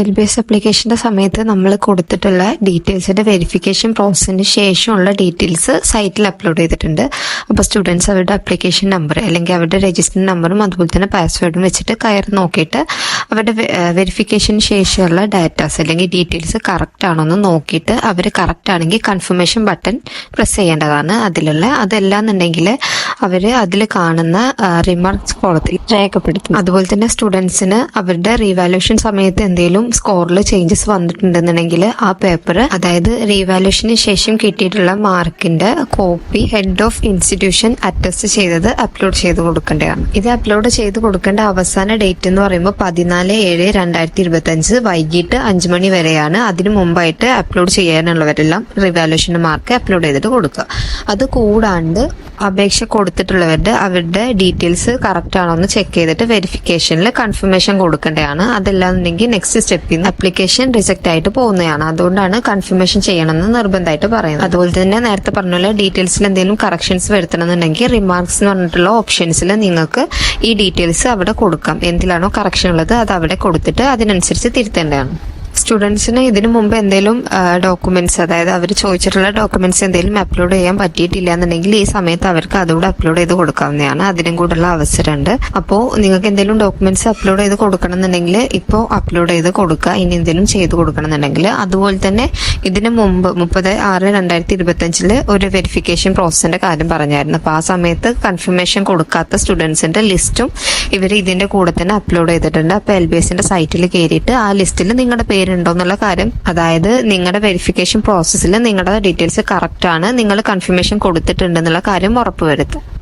L B S അപ്ലിക്കേഷന്റെ സമയത്ത് നമ്മൾ കൊടുത്തിട്ടുള്ള ഡീറ്റെയിൽസിന്റെ വെരിഫിക്കേഷൻ പ്രോസസ്സിന് ശേഷമുള്ള ഡീറ്റെയിൽസ് സൈറ്റിൽ അപ്ലോഡ് ചെയ്തിട്ടുണ്ട്. അപ്പോൾ സ്റ്റുഡൻസ് അവരുടെ അപ്ലിക്കേഷൻ നമ്പർ അല്ലെങ്കിൽ അവരുടെ രജിസ്റ്റർ നമ്പറും അതുപോലെ തന്നെ പാസ്വേഡും വെച്ചിട്ട് കയറി നോക്കിയിട്ട് അവരുടെ വെരിഫിക്കേഷന് ശേഷമുള്ള ഡാറ്റാസ് അല്ലെങ്കിൽ ഡീറ്റെയിൽസ് കറക്റ്റ് ആണോ എന്ന് നോക്കിയിട്ട് അവർ കറക്റ്റ് ആണെങ്കിൽ കൺഫർമേഷൻ ബട്ടൺ പ്രസ് ചെയ്യേണ്ടതാണ് അതിലുള്ള. അതല്ലാന്നുണ്ടെങ്കിൽ അവർ അതിൽ കാണുന്ന റിമാർക്സ് കോളത്തിൽ രേഖപ്പെടുത്തും അതുപോലെ തന്നെ സ്റ്റുഡൻസിന് അവരുടെ റീവാലുവേഷൻ സമയത്ത് എന്തെങ്കിലും സ്കോറിൽ ചേഞ്ചസ് വന്നിട്ടുണ്ടെന്നുണ്ടെങ്കിൽ ആ പേപ്പർ അതായത് റീവാലുവേഷന് ശേഷം കിട്ടിയിട്ടുള്ള മാർക്കിന്റെ copy head of institution attest ചെയ്തത് അപ്ലോഡ് ചെയ്ത് കൊടുക്കേണ്ടതാണ്. ഇത് അപ്ലോഡ് ചെയ്ത് കൊടുക്കേണ്ട അവസാന ഡേറ്റ് എന്ന് പറയുമ്പോൾ പതിനാല് ഏഴ് രണ്ടായിരത്തി ഇരുപത്തി അഞ്ച് വൈകിട്ട് അഞ്ചു മണി വരെയാണ് അതിനു മുമ്പായിട്ട് അപ്ലോഡ് ചെയ്യാനുള്ളവരെല്ലാം റിവാലുവേഷൻ മാർക്ക് അപ്ലോഡ് ചെയ്തിട്ട് കൊടുക്കുക. അത് കൂടാണ്ട് അപേക്ഷ കൊടുത്തിട്ടുള്ളവരുടെ അവരുടെ ഡീറ്റെയിൽസ് കറക്റ്റ് ആണോ എന്ന് ചെക്ക് ചെയ്തിട്ട് വെരിഫിക്കേഷനിൽ കൺഫർമേഷൻ കൊടുക്കേണ്ടതാണ്. അതല്ലാന്നുണ്ടെങ്കിൽ നെക്സ്റ്റ് സ്റ്റെപ്പിൽ നിന്ന് അപ്ലിക്കേഷൻ റിജക്റ്റ് ആയിട്ട് പോകുന്നതാണ്. അതുകൊണ്ടാണ് കൺഫർമേഷൻ ചെയ്യണമെന്ന് നിർബന്ധമായിട്ട് പറയുന്നത്. അതുപോലെ തന്നെ നേരത്തെ പറഞ്ഞ പോലെ ഡീറ്റെയിൽസിൽ എന്തെങ്കിലും കറക്ഷൻസ് വരുത്തണമെന്നുണ്ടെങ്കിൽ റിമാർക്സ് എന്ന് പറഞ്ഞിട്ടുള്ള ഓപ്ഷൻസിൽ നിങ്ങൾക്ക് ഈ ഡീറ്റെയിൽസ് അവിടെ കൊടുക്കാം. എന്തിലാണോ കറക്ഷൻ ഉള്ളത് അത് അവിടെ കൊടുത്തിട്ട് അതിനനുസരിച്ച് തിരുത്തേണ്ടതാണ്. സ്റ്റുഡൻസിന് ഇതിനു മുമ്പ് എന്തെങ്കിലും ഡോക്യുമെന്റ്സ് അതായത് അവർ ചോദിച്ചിട്ടുള്ള ഡോക്യുമെന്റ്സ് എന്തെങ്കിലും അപ്ലോഡ് ചെയ്യാൻ പറ്റിയിട്ടില്ല എന്നുണ്ടെങ്കിൽ ഈ സമയത്ത് അവർക്ക് അതുകൂടെ അപ്ലോഡ് ചെയ്ത് കൊടുക്കാവുന്നതാണ്. അതിനും കൂടെയുള്ള അവസരമുണ്ട്. അപ്പോൾ നിങ്ങൾക്ക് എന്തെങ്കിലും ഡോക്യുമെന്റ്സ് അപ്ലോഡ് ചെയ്ത് കൊടുക്കണം എന്നുണ്ടെങ്കിൽ ഇപ്പോൾ അപ്ലോഡ് ചെയ്ത് കൊടുക്കുക. ഇനി എന്തെങ്കിലും ചെയ്ത് കൊടുക്കണം എന്നുണ്ടെങ്കിൽ അതുപോലെ തന്നെ ഇതിനു മുമ്പ് മുപ്പത് ആറ് രണ്ടായിരത്തി ഇരുപത്തഞ്ചിൽ ഒരു വെരിഫിക്കേഷൻ പ്രോസസ്സിന്റെ കാര്യം പറഞ്ഞായിരുന്നു. അപ്പോൾ ആ സമയത്ത് കൺഫർമേഷൻ കൊടുക്കാത്ത സ്റ്റുഡൻസിന്റെ ലിസ്റ്റും ഇവർ ഇതിന്റെ കൂടെ തന്നെ അപ്ലോഡ് ചെയ്തിട്ടുണ്ട്. അപ്പോൾ എൽ ബി എസിന്റെ സൈറ്റിൽ കയറിയിട്ട് ആ ലിസ്റ്റിൽ നിങ്ങളുടെ പേരുണ്ടോ എന്നുള്ള കാര്യം. അതായത് നിങ്ങളുടെ വെരിഫിക്കേഷൻ പ്രോസസ്സിൽ നിങ്ങളുടെ ഡീറ്റെയിൽസ് കറക്റ്റ് ആണ്. നിങ്ങൾ കൺഫർമേഷൻ കൊടുത്തിട്ടുണ്ട് എന്നുള്ള കാര്യം ഉറപ്പുവരുത്തുക.